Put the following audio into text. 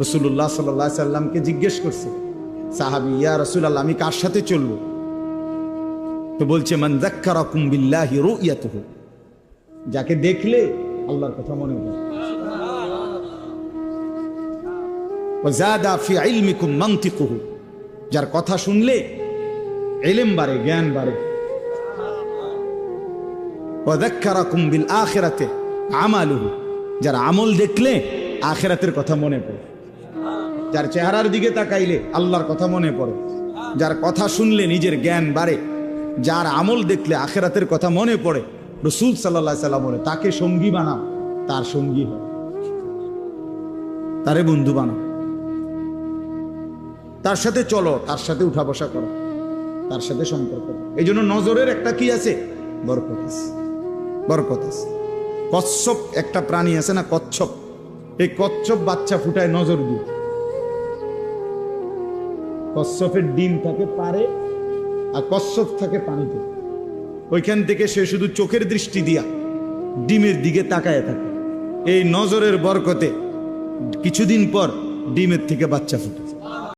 রসুল্লাহ সাল্লাহ সাল্লামকে জিজ্ঞেস করছে, সাহাবি, ইয়া রসুল আল্লাহ আমি কার সাথে চলবো? তো বলছে, মান যাক্কারাকুম বিল্লাহি রুইয়াতুহু। যাকে দেখলে আল্লাহর কথা মনে হয় যার কথা শুনলে এলেম বাড়ে, জ্ঞান বাড়ে। আখিরাতে আমালুহু। যার আমল দেখলে আখেরাতের কথা মনে পড়ে। যার চেহারার দিকে তাকাইলে আল্লাহর কথা মনে পড়ে। যার কথা শুনলে নিজের জ্ঞান বাড়ে। যার আমল দেখলে আখেরাতের কথা মনে পড়ে। রসুল সাল্লাহ সাল্লাম বলে, তাকে সঙ্গী বানাও, তার সঙ্গী হয় তারে বন্ধু বানাও। তার সাথে চলো, তার সাথে উঠা বসা করো। তার সাথে সম্পর্ক এই জন্য নজরের একটা কি আছে? বরকত আছে। বরকত আছে। কচ্ছপ একটা প্রাণী আছে না, কচ্ছপ। এই কচ্ছপ বাচ্চা ফুটায় নজর দিয়ে। কচ্ছপের ডিম থাকে পারে আর কশ্যপ থাকে পানিতে ওইখান থেকে সে শুধু চোখের দৃষ্টি দিয়া ডিমের দিকে তাকায় থাকে। এই নজরের বরকতে কিছুদিন পর ডিমের থেকে বাচ্চা ফুটে।